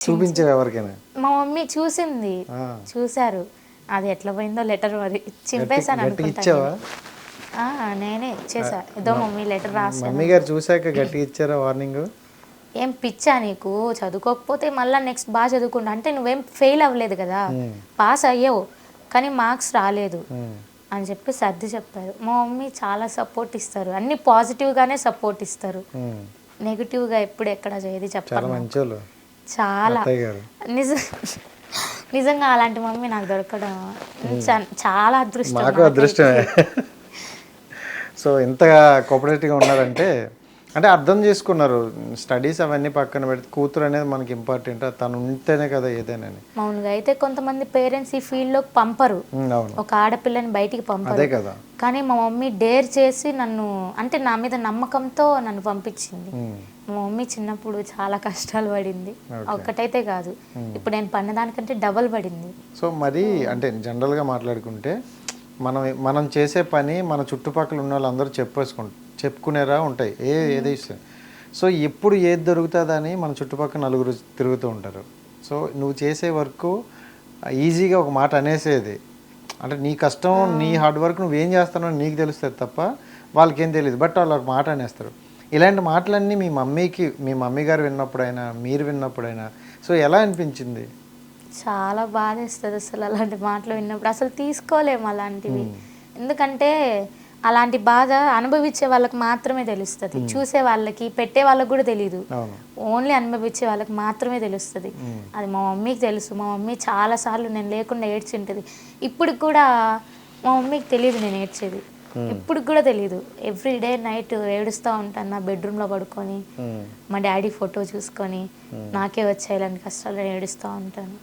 చూపించావు ఎవరికైనా? మా మమ్మీ చూసింది. ఆ. చూశారు. అది ఎట్లా పోయిందో లెటర్ మరి. చింపేశాను గట్టి అనుకుంటా ఇచ్చావా? ఆ, నేనే చేసా ఏదో మమ్మీ లెటర్ రాసాను మమ్మీ గారు చూశాక గట్టి ఇచ్చారా వార్నింగ్? ఏం పిచ్చా నీకు? చదువుకోకపోతే మళ్ళీ నెక్స్ట్ బాగా చదువుకుంటా. అంటే నువ్వేం ఫెయిల్ అవ్వలేదు కదా? పాస్ అయ్యావు. కానీ మార్క్స్ రాలేదు. అని చెప్పి సర్ది చెప్పారు. మా మమ్మీ చాలా సపోర్ట్ ఇస్తారు. అన్ని పాజిటివ్గానే సపోర్ట్ ఇస్తారు. నెగిటివ్గా ఎప్పుడు ఎక్కడ చేయది చెప్పారు చాలా. నిజ నిజంగా అలాంటి మమ్మీ నాకు దొరకడం చాలా అదృష్టం. అదృష్టమే. సో ఇంతగా కోఆపరేటివ్గా ఉన్నారంటే అంటే అర్థం చేసుకున్నారు. స్టడీస్ అవన్నీ పక్కన పెడితే కూతురు అనేది మనకి ఇంపార్టెంట్. తను ఉంటేనే కదా ఏదైనా మామూలుగా అయితే కొంతమంది పేరెంట్స్ ఈ ఫీల్డ్లోకి పంపరు ఒక ఆడపిల్లని బయటికి పంపరు. అదే కదా. కానీ మా మమ్మీ డేర్ చేసి నన్ను అంటే నా మీద నమ్మకంతో నన్ను పంపించింది. మా మమ్మీ చిన్నప్పుడు చాలా కష్టాలు పడింది. ఒక్కటైతే కాదు. ఇప్పుడు నేను పడిన దానికంటే డబల్ పడింది. సో మరి అంటే జనరల్గా మాట్లాడుకుంటే మనం మనం చేసే పని మన చుట్టుపక్కల ఉన్న వాళ్ళందరూ చెప్పేసుకుంటారు చెప్పుకునేరా ఉంటాయి. ఏ ఏది ఇష్టం. సో ఎప్పుడు ఏది దొరుకుతుందని మన చుట్టుపక్కల నలుగురు తిరుగుతూ ఉంటారు. సో నువ్వు చేసే వర్క్ ఈజీగా ఒక మాట అనేసేది. అంటే నీ కష్టం నీ హార్డ్ వర్క్ నువ్వేం చేస్తానో నీకు తెలుస్తుంది తప్ప వాళ్ళకేం తెలియదు బట్ వాళ్ళు ఒక మాట అనేస్తారు. ఇలాంటి మాటలన్నీ మీ మమ్మీకి మీ మమ్మీ గారు విన్నప్పుడైనా మీరు విన్నప్పుడైనా సో ఎలా అనిపించింది? చాలా బాధేస్తుంది అసలు అలాంటి మాటలు విన్నప్పుడు. అసలు తీసుకోలేము అలాంటివి. ఎందుకంటే అలాంటి బాధ అనుభవించే వాళ్ళకి మాత్రమే తెలుస్తుంది. చూసే వాళ్ళకి పెట్టే వాళ్ళకి కూడా తెలియదు ఓన్లీ అనుభవించే వాళ్ళకి మాత్రమే తెలుస్తుంది. అది మా మమ్మీకి తెలుసు. మా మమ్మీ చాలా సార్లు నేను లేకుండా ఏడ్చింటది. ఇప్పుడు కూడా మా మమ్మీకి తెలియదు నేను ఏడ్చేది. ఇప్పుడు కూడా తెలియదు ఎవ్రీ డే నైట్ ఏడుస్తూ ఉంటాను నా బెడ్రూమ్లో పడుకొని. మా డాడీ ఫోటో చూసుకొని నాకే వచ్చాయి ఇలాంటి కష్టాలు నేను ఏడుస్తూ ఉంటాను.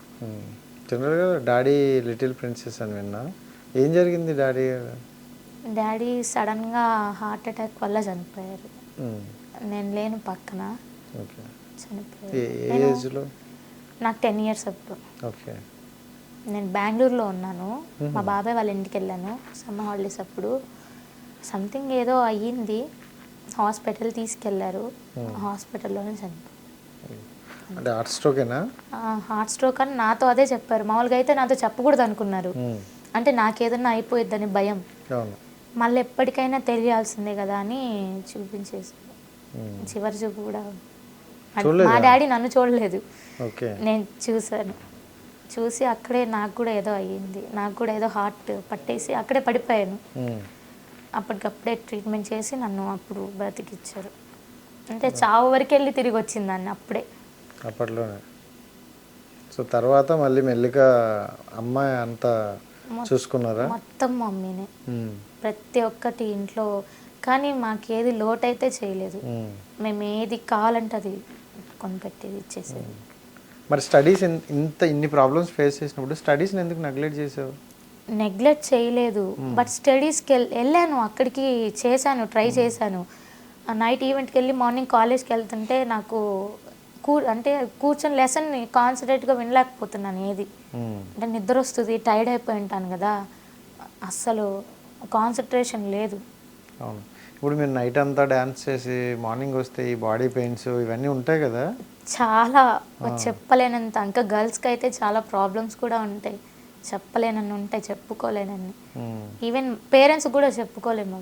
జనరల్గా డాడీ లిటిల్ ప్రిన్సెస్ అని విన్నా. ఏం జరిగింది డాడీ? డాడీ సడన్గా హార్ట్ అటాక్ వల్ల చనిపోయారు. ఉమ్, నేను లేను పక్కన. చనిపోయారు. నాకు టెన్ ఇయర్స్ అప్పుడు. నేను బెంగళూరులో ఉన్నాను. మా బాబాయ్ వాళ్ళ ఇంటికి వెళ్ళాను. సమ్మర్ హాలిడేస్ అప్పుడు. సంథింగ్ ఏదో అయ్యింది. హాస్పిటల్ తీసుకెళ్ళారు హాస్పిటల్లోనే చనిపోయారు అంటే హార్ట్ స్ట్రోకేనా? హార్ట్ స్ట్రోక్ అని నాతో అదే చెప్పారు. మామూలుగా అయితే నాతో చెప్పకూడదు అనుకున్నారు అంటే నాకేదన్నా అయిపోయిద్దని భయం. మళ్ళీ ఎప్పటికైనా తెలియాల్సిందే కదా అని చూపించేసి ఉమ్, చివరి చూపు కూడా? మా డాడీ నన్ను చూడలేదు. నేను చూశాను. చూసి అక్కడే నాకు కూడా ఏదో అయ్యింది. నాకు కూడా ఏదో హార్ట్ పట్టేసి అక్కడే పడిపోయాను. అప్పటికప్పుడే ట్రీట్మెంట్ చేసి నన్ను అప్పుడు బ్రతికిచ్చారు. అంటే చావు వరకు వెళ్ళి తిరిగి వచ్చింది దాన్ని అప్పుడే. అప్పట్లోనే. సో తర్వాత మళ్ళీ మెల్లిగా అమ్మాయి అంతా చూసుకున్నారా? మొత్తం మమ్మీనే. ప్రతి ఒక్కటి ఇంట్లో. కానీ మాకేది లోటైతే చేయలేదు. ఉమ్. మేము ఏది కావాలంటే అది కొనిపెట్టేది ఇచ్చేసేది. మరి స్టడీస్ ఇంత ఇన్ని ప్రాబ్లమ్స్ ఫేస్ చేసినప్పుడు స్టడీస్ని ఎందుకు నెగ్లెక్ట్ చేసావు? నెగ్లెక్ట్ చేయలేదు. బట్ స్టడీస్కి వెళ్ వెళ్ళాను. అక్కడికి చేశాను ట్రై చేశాను. నైట్ ఈవెంట్కి వెళ్ళి మార్నింగ్ కాలేజ్కి వెళ్తుంటే నాకు కూ అంటే కూర్చొని లెసన్ కాన్సన్ట్రేట్గా వినలేకపోతున్నాను ఏది. అంటే నిద్ర వస్తుంది టైర్డ్ అయిపోయి ఉంటాను కదా. అస్సలు కాన్సన్ట్రేషన్ లేదు. అవును. ఇప్పుడు మీరు నైట్ అంతా డ్యాన్స్ చేసి మార్నింగ్ వస్తే ఈ బాడీ పెయిన్స్ ఇవన్నీ ఉంటాయి కదా? చాలా. చెప్పలేనంత. ఇంకా గర్ల్స్కి అయితే చాలా ప్రాబ్లమ్స్ కూడా ఉంటాయి. చెప్పలేనన్ని ఉంటాయి చెప్పుకోలేనన్ని. ఈవెన్ పేరెంట్స్ కూడా చెప్పుకోలేము